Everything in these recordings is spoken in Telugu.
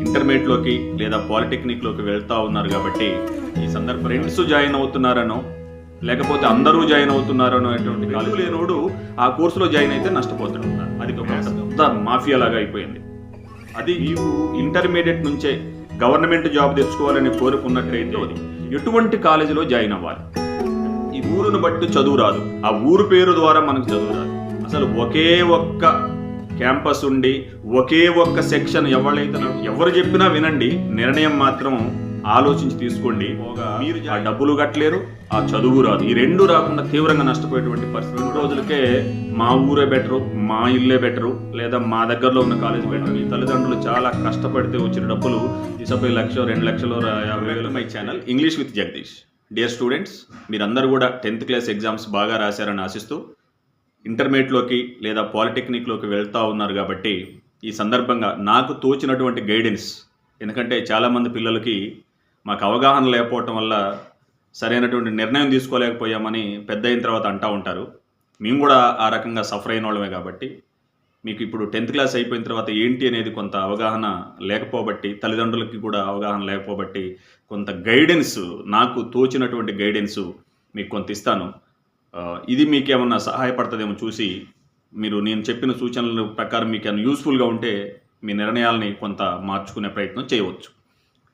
ఇంటర్మీడియట్లోకి లేదా పాలిటెక్నిక్లోకి వెళ్తా ఉన్నారు కాబట్టి ఈ సందర్భం ఫ్రెండ్స్ జాయిన్ అవుతున్నారనో లేకపోతే అందరూ జాయిన్ అవుతున్నారనో అటువంటి కాలేజ్ లేనోడు ఆ కోర్సులో జాయిన్ అయితే నష్టపోతాడు అది ఒక పెద్ద మాఫియా లాగా అయిపోయింది. అది నీవు ఇంటర్మీడియట్ నుంచే గవర్నమెంట్ జాబ్ తెచ్చుకోవాలని కోరుకున్నట్లయితే అది ఎటువంటి కాలేజీలో జాయిన్ అవ్వాలి? ఈ ఊరును బట్టి చదువు రాదు. ఆ ఊరు పేరు ద్వారా మనకు చదువు రాదు. అసలు ఒకే ఒక్క క్యాంపస్ ఉండి ఒకే ఒక్క సెక్షన్ ఎవరైతే ఎవరు చెప్పినా వినండి. నిర్ణయం మాత్రం ఆలోచించి తీసుకోండి. మీరు ఆ డబ్బులు కట్టలేరు ఆ చదువు రాదు. ఈ రెండు రాకుండా తీవ్రంగా నష్టపోయేటువంటి పరిస్థితి. రెండు రోజులకే మా ఊరే బెటరు మా ఇల్లే బెటరు లేదా మా దగ్గరలో ఉన్న కాలేజ్ బెటర్. ఈ తల్లిదండ్రులు చాలా కష్టపడితే వచ్చిన డబ్బులు ఇసపై లక్ష రెండు లక్షలు యాభై వేలు. My channel English with Jagadish. Dear students మీరందరూ కూడా టెన్త్ క్లాస్ ఎగ్జామ్స్ బాగా రాశారని ఆశిస్తూ ఇంటర్మీడియట్లోకి లేదా పాలిటెక్నిక్లోకి వెళ్తూ ఉన్నారు కాబట్టి ఈ సందర్భంగా నాకు తోచినటువంటి గైడెన్స్ ఎందుకంటే చాలామంది పిల్లలకి మాకు అవగాహన లేకపోవటం వల్ల సరైనటువంటి నిర్ణయం తీసుకోలేకపోయామని పెద్ద అయిన తర్వాత అంటూ ఉంటారు. మేము కూడా ఆ రకంగా సఫర్ అయిన వాళ్ళమే కాబట్టి మీకు ఇప్పుడు టెన్త్ క్లాస్ అయిపోయిన తర్వాత ఏంటి అనేది కొంత అవగాహన లేకపోబట్టి తల్లిదండ్రులకి కూడా అవగాహన లేకపోబట్టి కొంత గైడెన్స్ నాకు తోచినటువంటి గైడెన్స్ మీకు కొంత ఇస్తాను. ఇది మీకు ఏమన్నా సహాయపడుతుందేమో చూసి మీరు నేను చెప్పిన సూచనల ప్రకారం మీకు ఏమైనా యూస్ఫుల్గా ఉంటే మీ నిర్ణయాలని కొంత మార్చుకునే ప్రయత్నం చేయవచ్చు.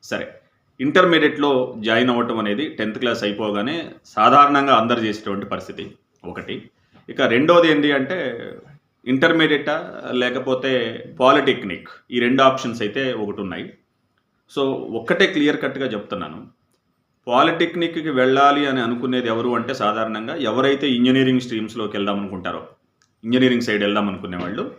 సరే ఇంటర్మీడియట్లో జాయిన్ అవ్వటం అనేది టెన్త్ క్లాస్ అయిపోగానే సాధారణంగా అందరు చేసేటువంటి పరిస్థితి ఒకటి. ఇక రెండోది ఏంటి అంటే ఇంటర్మీడియటా లేకపోతే పాలిటెక్నిక్ ఈ రెండు ఆప్షన్స్ అయితే ఒకటి ఉన్నాయి. సో ఒక్కటే క్లియర్ కట్గా చెప్తున్నాను. పాలిటెక్నిక్కి వెళ్ళాలి అని అనుకునేది ఎవరు అంటే సాధారణంగా ఎవరైతే ఇంజనీరింగ్ స్ట్రీమ్స్లోకి వెళ్దాం అనుకుంటారో ఇంజనీరింగ్ సైడ్ వెళ్దాం అనుకునే వాళ్ళు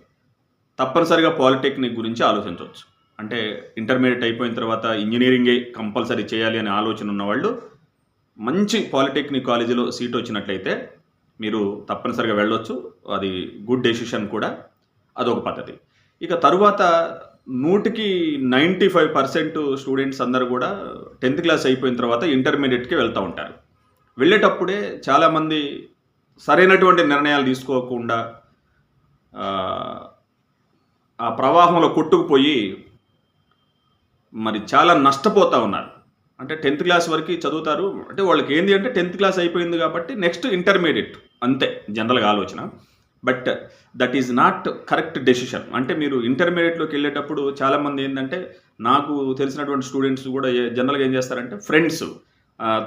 తప్పనిసరిగా పాలిటెక్నిక్ గురించి ఆలోచించవచ్చు అంటే ఇంటర్మీడియట్ అయిపోయిన తర్వాత ఇంజనీరింగే కంపల్సరీ చేయాలి అనే ఆలోచన ఉన్నవాళ్ళు మంచి పాలిటెక్నిక్ కాలేజీలో సీట్ వచ్చినట్లయితే మీరు తప్పనిసరిగా వెళ్ళొచ్చు. అది గుడ్ డెసిషన్ కూడా అదొక పద్ధతి. ఇక తరువాత నూటికి నైంటీ ఫైవ్ పర్సెంట్ స్టూడెంట్స్ అందరూ కూడా టెన్త్ క్లాస్ అయిపోయిన తర్వాత ఇంటర్మీడియట్కి వెళ్తూ ఉంటారు. వెళ్ళేటప్పుడే చాలామంది సరైనటువంటి నిర్ణయాలు తీసుకోకుండా ఆ, ఆ ప్రవాహంలో కొట్టుకుపోయి మరి చాలా నష్టపోతూ ఉన్నారు. అంటే టెన్త్ క్లాస్ వరకు చదువుతారు. అంటే వాళ్ళకి ఏంది అంటే టెన్త్ క్లాస్ అయిపోయింది కాబట్టి నెక్స్ట్ ఇంటర్మీడియట్ అంతే జనరల్గా ఆలోచన. But that is not correct decision. అంటే మీరు ఇంటర్మీడియట్లోకి వెళ్ళేటప్పుడు చాలామంది ఏంటంటే నాకు తెలిసినటువంటి స్టూడెంట్స్ కూడా జనరల్గా ఏం చేస్తారంటే ఫ్రెండ్స్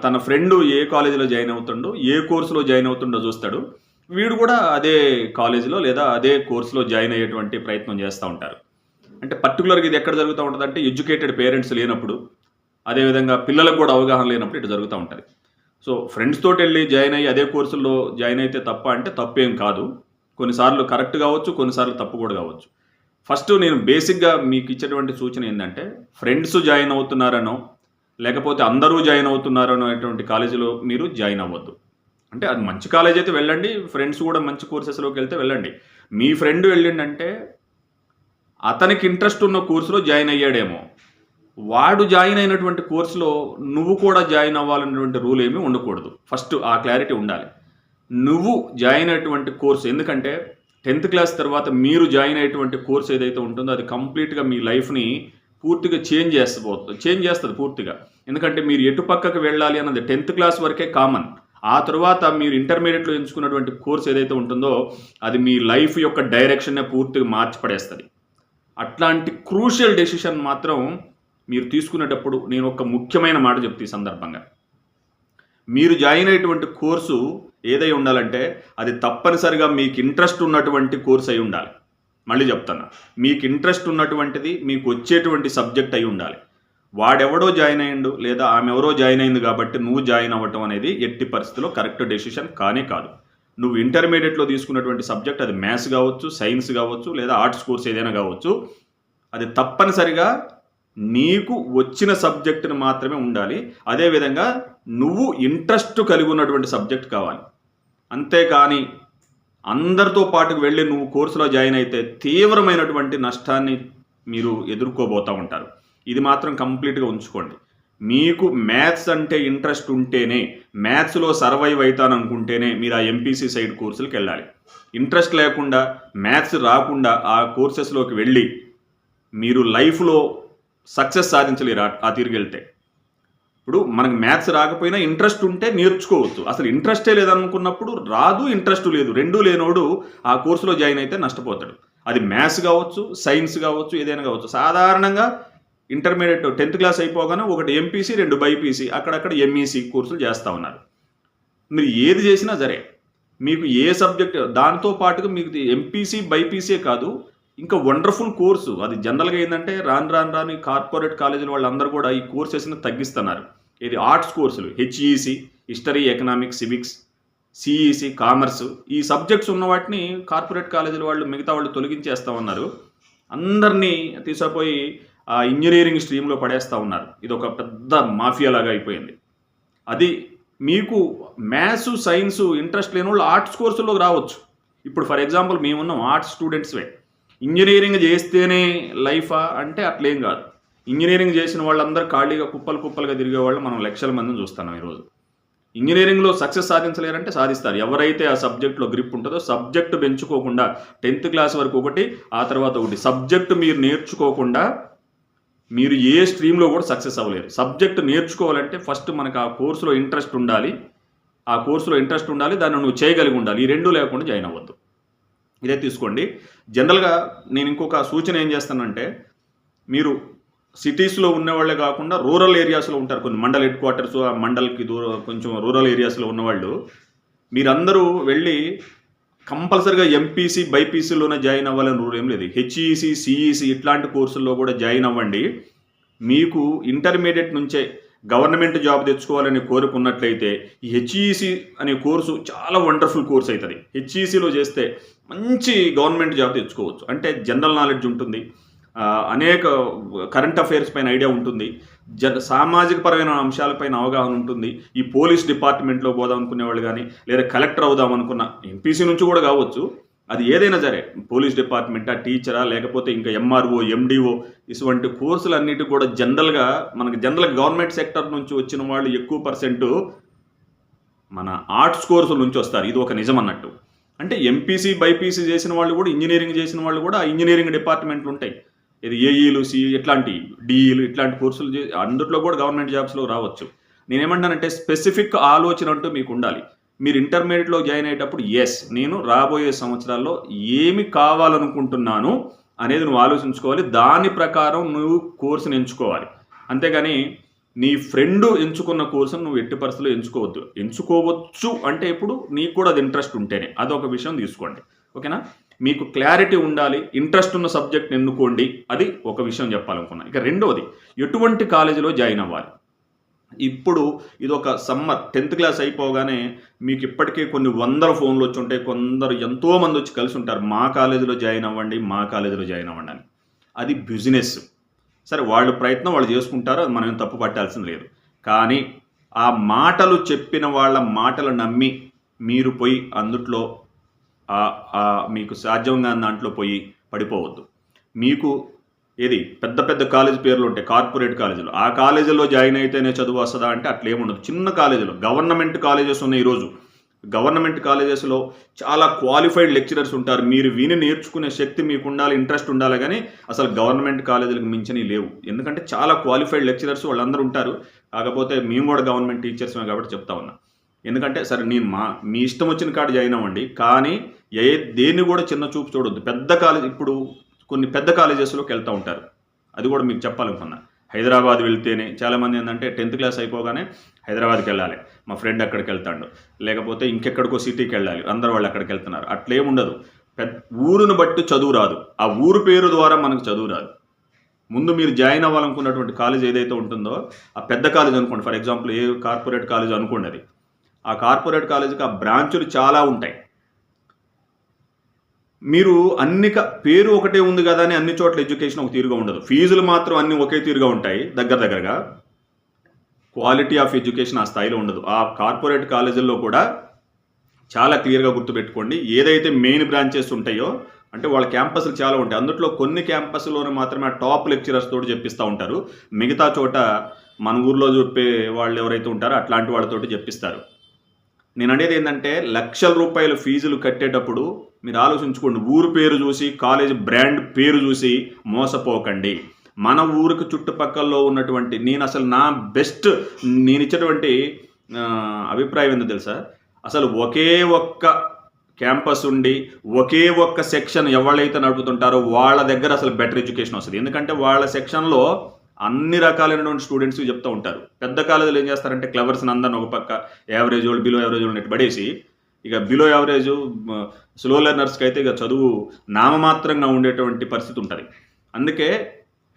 తన ఫ్రెండ్ ఏ కాలేజీలో జాయిన్ అవుతుండో ఏ కోర్సులో జాయిన్ అవుతుండో చూస్తాడు. వీడు కూడా అదే కాలేజీలో లేదా అదే కోర్సులో జాయిన్ అయ్యేటువంటి ప్రయత్నం చేస్తూ ఉంటారు. అంటే పర్టికులర్గా ఇది ఎక్కడ జరుగుతూ ఉంటుంది అంటే ఎడ్యుకేటెడ్ పేరెంట్స్ లేనప్పుడు అదేవిధంగా పిల్లలకు కూడా అవగాహన లేనప్పుడు ఇటు జరుగుతూ ఉంటుంది. సో ఫ్రెండ్స్ తోటి వెళ్ళి జాయిన్ అయ్యి అదే కోర్సుల్లో జాయిన్ అయితే తప్ప అంటే తప్పేం కాదు. కొన్నిసార్లు కరెక్ట్ కావచ్చు కొన్నిసార్లు తప్పు కూడా కావచ్చు. ఫస్ట్ నేను బేసిక్గా మీకు ఇచ్చేటువంటి సూచన ఏంటంటే ఫ్రెండ్స్ జాయిన్ అవుతున్నారనో లేకపోతే అందరూ జాయిన్ అవుతున్నారనో అటువంటి కాలేజీలో మీరు జాయిన్ అవ్వద్దు. అంటే అది మంచి కాలేజ్ అయితే వెళ్ళండి ఫ్రెండ్స్ కూడా మంచి కోర్సెస్లోకి వెళ్తే వెళ్ళండి. మీ ఫ్రెండ్ వెళ్ళిండంటే అతనికి ఇంట్రెస్ట్ ఉన్న కోర్సులో జాయిన్ అయ్యాడేమో. వాడు జాయిన్ అయినటువంటి కోర్సులో నువ్వు కూడా జాయిన్ అవ్వాలనేటువంటి రూల్ ఏమీ ఉండకూడదు. ఫస్ట్ ఆ క్లారిటీ ఉండాలి. నువ్వు జాయిన్ అయినటువంటి కోర్సు ఎందుకంటే టెన్త్ క్లాస్ తర్వాత మీరు జాయిన్ అయ్యేటువంటి కోర్స్ ఏదైతే ఉంటుందో అది కంప్లీట్గా మీ లైఫ్ని పూర్తిగా చేంజ్ చేస్తబోతుంది చేంజ్ చేస్తుంది పూర్తిగా. ఎందుకంటే మీరు ఎటు పక్కకు వెళ్ళాలి అన్నది టెన్త్ క్లాస్ వరకే కామన్. ఆ తర్వాత మీరు ఇంటర్మీడియట్లో ఎంచుకున్నటువంటి కోర్స్ ఏదైతే ఉంటుందో అది మీ లైఫ్ యొక్క డైరెక్షన్నే పూర్తిగా మార్చిపడేస్తుంది. అట్లాంటి క్రూషియల్ డెసిషన్ మాత్రం మీరు తీసుకునేటప్పుడు నేను ఒక ముఖ్యమైన మాట చెప్తే ఈ సందర్భంగా. మీరు జాయిన్ అయ్యేటువంటి కోర్సు ఏదై ఉండాలంటే అది తప్పనిసరిగా మీకు ఇంట్రెస్ట్ ఉన్నటువంటి కోర్స్ అయి ఉండాలి. మళ్ళీ చెప్తాను మీకు ఇంట్రెస్ట్ ఉన్నటువంటిది మీకు వచ్చేటువంటి సబ్జెక్ట్ అయి ఉండాలి. వాడెవడో జాయిన్ అయ్యిండు లేదా ఆమె ఎవరో జాయిన్ అయింది కాబట్టి నువ్వు జాయిన్ అవ్వటం అనేది ఎట్టి పరిస్థితిలో కరెక్ట్ డెసిషన్ కానే కాదు. నువ్వు ఇంటర్మీడియట్లో తీసుకున్నటువంటి సబ్జెక్ట్ అది మ్యాథ్స్ కావచ్చు సైన్స్ కావచ్చు లేదా ఆర్ట్స్ కోర్స్ ఏదైనా కావచ్చు అది తప్పనిసరిగా నీకు వచ్చిన సబ్జెక్టును మాత్రమే ఉండాలి. అదేవిధంగా నువ్వు ఇంట్రెస్ట్ కలిగి ఉన్నటువంటి సబ్జెక్ట్ కావాలి. అంతేకాని అందరితో పాటుకు వెళ్ళి నువ్వు కోర్సులో జాయిన్ అయితే తీవ్రమైనటువంటి నష్టాన్ని మీరు ఎదుర్కోబోతూ ఉంటారు. ఇది మాత్రం కంప్లీట్గా ఉంచుకోండి. మీకు మ్యాథ్స్ అంటే ఇంట్రెస్ట్ ఉంటేనే మ్యాథ్స్లో సర్వైవ్ అవుతాను అనుకుంటేనే మీరు ఆ ఎంపీసీ సైడ్ కోర్సులకు వెళ్ళాలి. ఇంట్రెస్ట్ లేకుండా మ్యాథ్స్ రాకుండా ఆ కోర్సెస్లోకి వెళ్ళి మీరు లైఫ్లో సక్సెస్ సాధించలేరు ఆ- ఆ తిరిగి వెళ్తే. ఇప్పుడు మనకు మ్యాథ్స్ రాకపోయినా ఇంట్రెస్ట్ ఉంటే నేర్చుకోవచ్చు. అసలు ఇంట్రెస్టే లేదనుకున్నప్పుడు రాదు ఇంట్రెస్ట్ లేదు. రెండూ లేనోడు ఆ కోర్సులో జాయిన్ అయితే నష్టపోతాడు. అది మ్యాథ్స్ కావచ్చు సైన్స్ కావచ్చు ఏదైనా కావచ్చు. సాధారణంగా ఇంటర్మీడియట్ టెన్త్ క్లాస్ అయిపోగానే ఒకటి ఎంపీసీ రెండు బైపీసీ అక్కడక్కడ ఎంఈసీ కోర్సులు చేస్తూ ఉన్నారు. మీరు ఏది చేసినా సరే మీకు ఏ సబ్జెక్ట్ దాంతో పాటుగా మీకు ఎంపీసీ బైపీసీ కాదు ఇంకా వండర్ఫుల్ కోర్సు అది జనరల్గా ఏంటంటే రాను రాను రాని కార్పొరేట్ కాలేజీల వాళ్ళందరూ కూడా ఈ కోర్సెస్ని తగ్గిస్తున్నారు. ఇది ఆర్ట్స్ కోర్సులు HEC history economics civics CEC commerce ఈ సబ్జెక్ట్స్ ఉన్న వాటిని కార్పొరేట్ కాలేజీల వాళ్ళు మిగతా వాళ్ళు తొలగించేస్తూ ఉన్నారు. అందరినీ తీసుకుపోయి ఆ ఇంజనీరింగ్ స్ట్రీమ్లో పడేస్తూ ఉన్నారు. ఇది ఒక పెద్ద మాఫియా లాగా అయిపోయింది. అది మీకు మ్యాథ్స్ సైన్స్ ఇంట్రెస్ట్ లేని వాళ్ళు ఆర్ట్స్ కోర్సుల్లో రావచ్చు. ఇప్పుడు ఫర్ ఎగ్జాంపుల్ మేమున్నాం ఆర్ట్స్ స్టూడెంట్స్వే ఇంజనీరింగ్ చేస్తేనే లైఫా అంటే అట్లేం కాదు. ఇంజనీరింగ్ చేసిన వాళ్ళందరూ ఖాళీగా కుప్పలు కుప్పలుగా తిరిగే వాళ్ళు మనం లక్షల మందిని చూస్తున్నాం ఈరోజు. ఇంజనీరింగ్లో సక్సెస్ సాధించలేరంటే సాధిస్తారు. ఎవరైతే ఆ సబ్జెక్ట్లో గ్రిప్ ఉంటుందో సబ్జెక్టు పెంచుకోకుండా టెన్త్ క్లాస్ వరకు ఒకటి ఆ తర్వాత ఒకటి. సబ్జెక్టు మీరు నేర్చుకోకుండా మీరు ఏ స్ట్రీమ్లో కూడా సక్సెస్ అవ్వలేరు. సబ్జెక్ట్ నేర్చుకోవాలంటే ఫస్ట్ మనకు ఆ కోర్సులో ఇంట్రెస్ట్ ఉండాలి. ఆ కోర్సులో ఇంట్రెస్ట్ ఉండాలి. దాన్ని నువ్వు చేయగలిగి ఉండాలి. ఈ రెండు లేకుండా జాయిన్ అవ్వద్దు. ఇదే తీసుకోండి. జనరల్గా నేను ఇంకొక సూచన ఏం చేస్తానంటే మీరు సిటీస్లో ఉన్నవాళ్ళే కాకుండా రూరల్ ఏరియాస్లో ఉంటారు కొన్ని మండల్ హెడ్ క్వార్టర్స్ ఆ మండల్కి దూరం కొంచెం రూరల్ ఏరియాస్లో ఉన్నవాళ్ళు. మీరందరూ వెళ్ళి కంపల్సరిగా ఎంపీసీ బైపీసీలోనే జాయిన్ అవ్వాలని రూల్ ఏం లేదు. హెచ్ఈసి సిఈసి ఇట్లాంటి కోర్సుల్లో కూడా జాయిన్ అవ్వండి. మీకు ఇంటర్మీడియట్ నుంచే గవర్నమెంట్ జాబ్ తెచ్చుకోవాలని కోరుకున్నట్లయితే ఈ హెచ్ఈసి అనే కోర్సు చాలా వండర్ఫుల్ కోర్స్ అవుతుంది. హెచ్ఈసిలో చేస్తే మంచి గవర్నమెంట్ జాబ్ తెచ్చుకోవచ్చు. అంటే జనరల్ నాలెడ్జ్ ఉంటుంది. అనేక కరెంట్ అఫైర్స్ పైన ఐడియా ఉంటుంది. జ సామాజిక పరమైన అంశాలపైన అవగాహన ఉంటుంది. ఈ పోలీస్ డిపార్ట్మెంట్లో పోదాం అనుకునే వాళ్ళు కానీ లేదా కలెక్టర్ అవుదాం అనుకున్న ఎంపీసీ నుంచి కూడా కావచ్చు. అది ఏదైనా సరే పోలీస్ డిపార్ట్మెంటా టీచరా లేకపోతే ఇంకా ఎంఆర్ఓ ఎండిఓ ఇటువంటి కోర్సులన్నిటి కూడా జనరల్గా మనకి జనరల్ గవర్నమెంట్ సెక్టర్ నుంచి వచ్చిన వాళ్ళు ఎక్కువ పర్సెంట్ మన ఆర్ట్స్ కోర్సుల నుంచి వస్తారు. ఇది ఒక నిజం అన్నట్టు. అంటే ఎంపీసీ బైపీసీ చేసిన వాళ్ళు కూడా ఇంజనీరింగ్ చేసిన వాళ్ళు కూడా ఇంజనీరింగ్ డిపార్ట్మెంట్లు ఉంటాయి. ఇది ఏఈలు సి ఇట్లాంటి డిఈలు ఇట్లాంటి కోర్సులు చే అందుట్లో కూడా గవర్నమెంట్ జాబ్స్లో రావచ్చు. నేనేమంటానంటే స్పెసిఫిక్ ఆలోచన అంటూ మీకు ఉండాలి. మీరు ఇంటర్మీడియట్లో జాయిన్ అయ్యేటప్పుడు ఎస్ నేను రాబోయే సంవత్సరాల్లో ఏమి కావాలనుకుంటున్నాను అనేది నువ్వు ఆలోచించుకోవాలి. దాని ప్రకారం నువ్వు కోర్సును ఎంచుకోవాలి. అంతేగాని నీ ఫ్రెండ్ ఎంచుకున్న కోర్సును నువ్వు ఎట్టి పరిస్థితుల్లో ఎంచుకోవద్దు. ఎంచుకోవచ్చు అంటే ఇప్పుడు నీకు కూడా అది ఇంట్రెస్ట్ ఉంటేనే. అదొక విషయం తీసుకోండి. ఓకేనా? మీకు క్లారిటీ ఉండాలి ఇంట్రెస్ట్ ఉన్న సబ్జెక్ట్ ఎన్నుకోండి. అది ఒక విషయం చెప్పాలనుకున్నా. ఇక రెండవది ఎటువంటి కాలేజీలో జాయిన్ అవ్వాలి? ఇప్పుడు ఇది ఒక సమ్మర్ టెన్త్ క్లాస్ అయిపోగానే మీకు ఇప్పటికే కొన్ని వందల ఫోన్లు వచ్చి ఉంటాయి. కొందరు ఎంతో మంది వచ్చి కలిసి ఉంటారు. మా కాలేజీలో జాయిన్ అవ్వండి మా కాలేజీలో జాయిన్ అవ్వండి అని. అది బిజినెస్. సరే వాళ్ళు ప్రయత్నం వాళ్ళు చేసుకుంటారు అది మనం తప్పు పట్టాల్సింది లేదు. కానీ ఆ మాటలు చెప్పిన వాళ్ళ మాటలు నమ్మి మీరు పోయి అందుట్లో మీకు సాధ్యంగా దాంట్లో పోయి పడిపోవద్దు. మీకు ఏది? పెద్ద పెద్ద కాలేజ్ పేర్లు ఉంటాయి కార్పొరేట్ కాలేజీలు. ఆ కాలేజీలో జాయిన్ అయితేనే చదువు వస్తుందా అంటే అట్లేముండదు చిన్న కాలేజీలో గవర్నమెంట్ కాలేజెస్ ఉన్నాయి ఈరోజు. గవర్నమెంట్ కాలేజెస్లో చాలా క్వాలిఫైడ్ లెక్చరర్స్ ఉంటారు. మీరు విని నేర్చుకునే శక్తి మీకు ఉండాలి ఇంట్రెస్ట్ ఉండాలి కానీ అసలు గవర్నమెంట్ కాలేజీలకు మించినవి లేవు. ఎందుకంటే చాలా క్వాలిఫైడ్ లెక్చరర్స్ వాళ్ళందరూ ఉంటారు. కాకపోతే మేము కూడా గవర్నమెంట్ టీచర్స్మే కాబట్టి చెప్తా ఉన్నా. ఎందుకంటే సరే నేను మా మీ ఇష్టం వచ్చిన కాడ జాయిన్ అవ్వండి. కానీ ఏ దేన్ని కూడా చిన్న చూపు చూడొద్దు. పెద్ద కాలేజ్ ఇప్పుడు కొన్ని పెద్ద కాలేజెస్లోకి వెళ్తూ ఉంటారు. అది కూడా మీకు చెప్పాలనుకున్నా. హైదరాబాద్ వెళ్తేనే చాలామంది ఏంటంటే టెన్త్ క్లాస్ అయిపోగానే హైదరాబాద్కి వెళ్ళాలి. మా ఫ్రెండ్ అక్కడికి వెళ్తాడు. లేకపోతే ఇంకెక్కడికో సిటీకి వెళ్ళాలి. అందరు వాళ్ళు అక్కడికి వెళ్తున్నారు. అట్లేముండదు పెద్ద ఊరును బట్టి చదువు రాదు. ఆ ఊరు పేరు ద్వారా మనకు చదువు రాదు. ముందు మీరు జాయిన్ అవ్వాలనుకున్నటువంటి కాలేజ్ ఏదైతే ఉంటుందో ఆ పెద్ద కాలేజ్ అనుకోండి. For example A corporate college అనుకోండి అది. ఆ కార్పొరేట్ కాలేజీకి ఆ బ్రాంచులు చాలా ఉంటాయి. మీరు అన్ని పేరు ఒకటే ఉంది కదా అని అన్ని చోట్ల ఎడ్యుకేషన్ ఒక తీరుగా ఉండదు. ఫీజులు మాత్రం అన్ని ఒకే తీరుగా ఉంటాయి దగ్గర దగ్గరగా. క్వాలిటీ ఆఫ్ ఎడ్యుకేషన్ ఆ స్థాయిలో ఉండదు. ఆ కార్పొరేట్ కాలేజీల్లో కూడా చాలా క్లియర్గా గుర్తుపెట్టుకోండి. ఏదైతే మెయిన్ బ్రాంచెస్ ఉంటాయో అంటే వాళ్ళ క్యాంపస్లు చాలా ఉంటాయి. అందుట్లో కొన్ని క్యాంపస్లోనే మాత్రమే ఆ టాప్ లెక్చరర్స్ తోటి చెప్పిస్తూ ఉంటారు. మిగతా చోట మన ఊర్లో చెప్పే వాళ్ళు ఎవరైతే ఉంటారో అట్లాంటి వాళ్ళతోటి చెప్పిస్తారు. నేను అనేది ఏంటంటే లక్షల రూపాయల ఫీజులు కట్టేటప్పుడు మీరు ఆలోచించుకోండి. ఊరు పేరు చూసి కాలేజ్ బ్రాండ్ పేరు చూసి మోసపోకండి. మన ఊరికి చుట్టుపక్కల్లో ఉన్నటువంటి నేను అసలు నా బెస్ట్ నేను ఇచ్చేటువంటి అభిప్రాయం ఏందో తెలుసా? అసలు ఒకే ఒక్క క్యాంపస్ ఉండి ఒకే ఒక్క సెక్షన్ ఎవరైతే నడుపుతుంటారో వాళ్ళ దగ్గర అసలు బెటర్ ఎడ్యుకేషన్ వస్తుంది. ఎందుకంటే వాళ్ళ సెక్షన్లో అన్ని రకాలైనటువంటి స్టూడెంట్స్ చెప్తూ ఉంటారు. పెద్ద కాలేజీలు ఏం చేస్తారంటే క్లవర్స్ అందరిని ఒక పక్క యావరేజ్ వాళ్ళు బిలో యావరేజ్ వాళ్ళు పడేసి ఇక బిలో యావరేజ్ స్లో లెర్నర్స్కి అయితే ఇక చదువు నామమాత్రంగా ఉండేటువంటి పరిస్థితి ఉంటుంది. అందుకే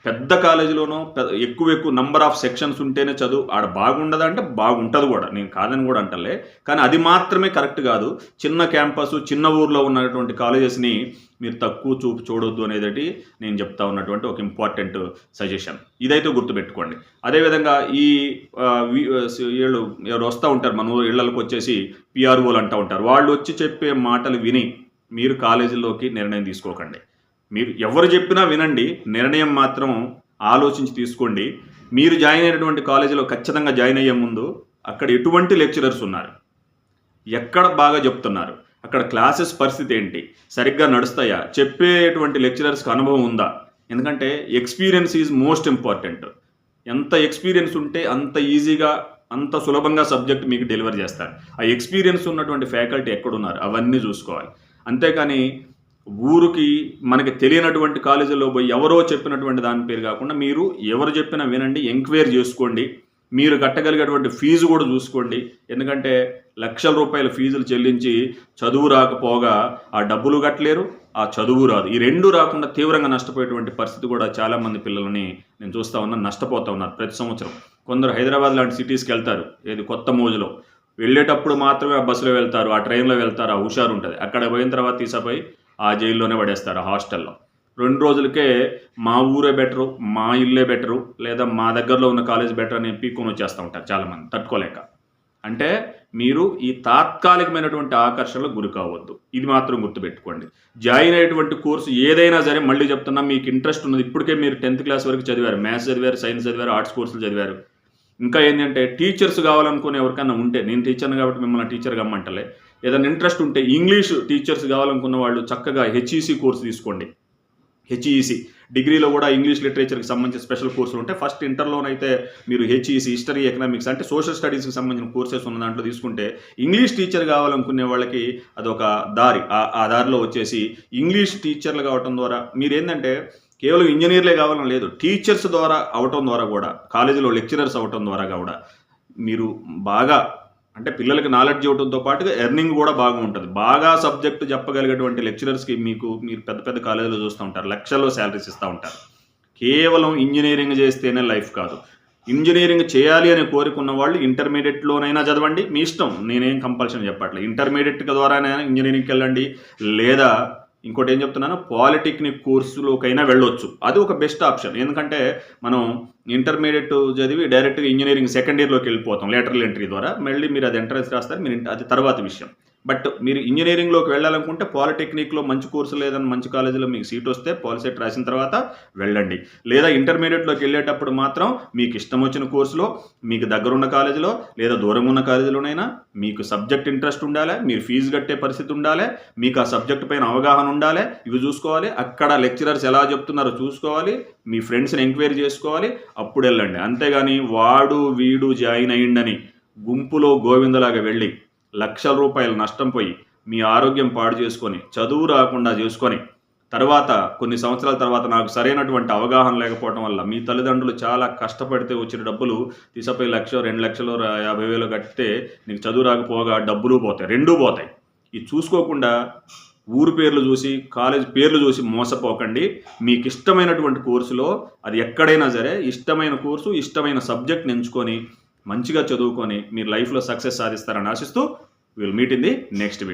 పెద్ద కాలేజీలోనూ పెద్ద ఎక్కువ ఎక్కువ నంబర్ ఆఫ్ సెక్షన్స్ ఉంటేనే చదువు ఆడ బాగుండదా అంటే బాగుంటుంది కూడా. నేను కాదని కూడా అంటలే. కానీ అది మాత్రమే కరెక్ట్ కాదు. చిన్న క్యాంపస్ చిన్న ఊర్లో ఉన్నటువంటి కాలేజెస్ని మీరు తక్కువ చూపు చూడొద్దు అనేది నేను చెప్తా ఉన్నటువంటి ఒక ఇంపార్టెంట్ సజెషన్. ఇదైతే గుర్తుపెట్టుకోండి. అదేవిధంగా ఈ వీళ్ళు ఎవరు వస్తూ ఉంటారు మన ఇళ్ళకు వచ్చేసి పిఆర్ఓలు అంటూ ఉంటారు. వాళ్ళు వచ్చి చెప్పే మాటలు విని మీరు కాలేజీలోకి నిర్ణయం తీసుకోకండి. మీరు ఎవరు చెప్పినా వినండి నిర్ణయం మాత్రం ఆలోచించి తీసుకోండి. మీరు జాయిన్ అయినటువంటి కాలేజీలో ఖచ్చితంగా జాయిన్ అయ్యే ముందు అక్కడ ఎటువంటి లెక్చరర్స్ ఉన్నారు? ఎక్కడ బాగా చెప్తున్నారు? అక్కడ క్లాసెస్ పరిస్థితి ఏంటి? సరిగ్గా నడుస్తాయా? చెప్పేటువంటి లెక్చరర్స్కి అనుభవం ఉందా? ఎందుకంటే ఎక్స్పీరియన్స్ ఈజ్ మోస్ట్ ఇంపార్టెంట్. ఎంత ఎక్స్పీరియన్స్ ఉంటే అంత ఈజీగా అంత సులభంగా సబ్జెక్ట్ మీకు డెలివర్ చేస్తారు. ఆ ఎక్స్పీరియన్స్ ఉన్నటువంటి ఫ్యాకల్టీ ఎక్కడున్నారు? అవన్నీ చూసుకోవాలి. అంతేకాని ఊరికి మనకి తెలియనటువంటి కాలేజీలో పోయి ఎవరో చెప్పినటువంటి దాని పేరు కాకుండా మీరు ఎవరు చెప్పినా వినండి ఎంక్వైర్ చేసుకోండి. మీరు కట్టగలిగేటువంటి ఫీజు కూడా చూసుకోండి. ఎందుకంటే లక్షల రూపాయల ఫీజులు చెల్లించి చదువు రాకపోగా ఆ డబ్బులు కట్టలేరు ఆ చదువు రాదు. ఈ రెండు రాకుండా తీవ్రంగా నష్టపోయేటువంటి పరిస్థితి కూడా చాలామంది పిల్లలని నేను చూస్తా ఉన్నాను నష్టపోతూ ఉన్నారు ప్రతి సంవత్సరం. కొందరు హైదరాబాద్ లాంటి సిటీస్కి వెళ్తారు ఏది కొత్త మోజులో. వెళ్ళేటప్పుడు మాత్రమే ఆ బస్సులో వెళ్తారు ఆ ట్రైన్లో వెళ్తారు ఆ హుషారు ఉంటుంది. అక్కడ పోయిన తర్వాత తీసపోయి ఆ జైల్లోనే పడేస్తారు ఆ హాస్టల్లో. రెండు రోజులకే మా ఊరే బెటరు మా ఇల్లే బెటరు లేదా మా దగ్గరలో ఉన్న కాలేజ్ బెటర్ అని పీక్కొని వచ్చేస్తూ ఉంటారు చాలామంది తట్టుకోలేక. అంటే మీరు ఈ తాత్కాలికమైనటువంటి ఆకర్షణలకు గురి కావద్దు. ఇది మాత్రం గుర్తుపెట్టుకోండి. జాయిన్ అయ్యేటువంటి కోర్సు ఏదైనా సరే మళ్ళీ చెప్తున్నా మీకు ఇంట్రెస్ట్ ఉన్నది ఇప్పటికే మీరు టెన్త్ క్లాస్ వరకు చదివారు మ్యాథ్స్ చదివారు సైన్స్ చదివారు ఆర్ట్స్ కోర్సులు చదివారు. ఇంకా ఏంటంటే టీచర్స్ కావాలనుకునే ఎవరికైనా ఉంటే నేను టీచర్ని కాబట్టి మిమ్మల్ని టీచర్ కమ్మంటలే ఏదైనా ఇంట్రెస్ట్ ఉంటే ఇంగ్లీష్ టీచర్స్ కావాలనుకున్న వాళ్ళు చక్కగా హెచ్ఈసి కోర్సు తీసుకోండి. హెచ్ఈసి డిగ్రీలో కూడా ఇంగ్లీష్ లిటరేచర్కి సంబంధించిన స్పెషల్ కోర్సులు ఉంటాయి. ఫస్ట్ ఇంటర్లోనైతే మీరు హెచ్ఈసి హిస్టరీ ఎకనామిక్స్ అంటే సోషల్ స్టడీస్కి సంబంధించిన కోర్సెస్ ఉన్న దాంట్లో తీసుకుంటే ఇంగ్లీష్ టీచర్ కావాలనుకునే వాళ్ళకి అదొక దారి. ఆ- ఆ దారిలో వచ్చేసి ఇంగ్లీష్ టీచర్లు కావటం ద్వారా మీరు ఏంటంటే కేవలం ఇంజనీర్లే కావాలని లేదు టీచర్స్ ద్వారా అవటం ద్వారా కూడా కాలేజీలో లెక్చరర్స్ అవటం ద్వారా కూడా మీరు బాగా అంటే పిల్లలకి నాలెడ్జ్ ఇవ్వడంతో పాటుగా ఎర్నింగ్ కూడా బాగా ఉంటుంది. బాగా సబ్జెక్ట్ చెప్పగలిగేటువంటి లెక్చరర్స్కి మీకు మీరు పెద్ద పెద్ద కాలేజీలో చూస్తూ ఉంటారు. లక్షల్లో శాలరీస్ ఇస్తూ ఉంటారు. కేవలం ఇంజనీరింగ్ చేస్తేనే లైఫ్ కాదు. ఇంజనీరింగ్ చేయాలి అనే కోరికున్న వాళ్ళు ఇంటర్మీడియట్లోనైనా చదవండి. మీ ఇష్టం. నేనేం కంపల్షన్ చెప్పట్లేదు. ఇంటర్మీడియట్ ద్వారానైనా ఇంజనీరింగ్కి వెళ్ళండి. లేదా ఇంకోటి ఏం చెప్తున్నాను? పాలిటెక్నిక్ కోర్సులోకైనా వెళ్ళొచ్చు. అది ఒక బెస్ట్ ఆప్షన్. ఎందుకంటే మనం ఇంటర్మీడియట్ చదివి డైరెక్ట్గా ఇంజనీరింగ్ సెకండ్ ఇయర్లోకి వెళ్ళిపోతాం లేటరల్ ఎంట్రీ ద్వారా. మళ్ళీ మీరు అది ఎంట్రన్స్ రాస్తారు మీరు అది తర్వాత విషయం. బట్ మీరు ఇంజనీరింగ్లోకి వెళ్ళాలనుకుంటే పాలిటెక్నిక్లో మంచి కోర్సు లేదని మంచి కాలేజీలో మీకు సీట్ వస్తే పాలిసెట్ రాసిన తర్వాత వెళ్ళండి. లేదా ఇంటర్మీడియట్లోకి వెళ్ళేటప్పుడు మాత్రం మీకు ఇష్టం వచ్చిన కోర్సులో మీకు దగ్గరున్న కాలేజీలో లేదా దూరం ఉన్న కాలేజీలోనైనా మీకు సబ్జెక్ట్ ఇంట్రెస్ట్ ఉండాలి మీరు ఫీజు కట్టే పరిస్థితి ఉండాలి మీకు ఆ సబ్జెక్ట్ పైన అవగాహన ఉండాలి ఇవి చూసుకోవాలి అక్కడ లెక్చరర్స్ ఎలా చెప్తున్నారో చూసుకోవాలి మీ ఫ్రెండ్స్ని ఎంక్వైరీ చేసుకోవాలి అప్పుడు వెళ్ళండి. అంతేగాని వాడు వీడు జాయిన్ అయ్యిండని గుంపులో గోవిందలాగా వెళ్ళి లక్షల రూపాయలు నష్టం పోయి మీ ఆరోగ్యం పాడు చేసుకొని చదువు రాకుండా చేసుకొని తర్వాత కొన్ని సంవత్సరాల తర్వాత నాకు సరైనటువంటి అవగాహన లేకపోవడం వల్ల మీ తల్లిదండ్రులు చాలా కష్టపడితే వచ్చిన డబ్బులు తీసపై లక్ష రెండు లక్షలు యాభై వేలు కడితే నీకు చదువు రాకపోగా డబ్బులు పోతాయి రెండూ పోతాయి. ఇది చూసుకోకుండా ఊరు పేర్లు చూసి కాలేజ్ పేర్లు చూసి మోసపోకండి. మీకు ఇష్టమైనటువంటి కోర్సులో అది ఎక్కడైనా సరే ఇష్టమైన కోర్సు ఇష్టమైన సబ్జెక్ట్ని ఎంచుకొని మంచిగా చదువుకొని మీరు లైఫ్లో సక్సెస్ సాధిస్తారని ఆశిస్తూ will meet in the next video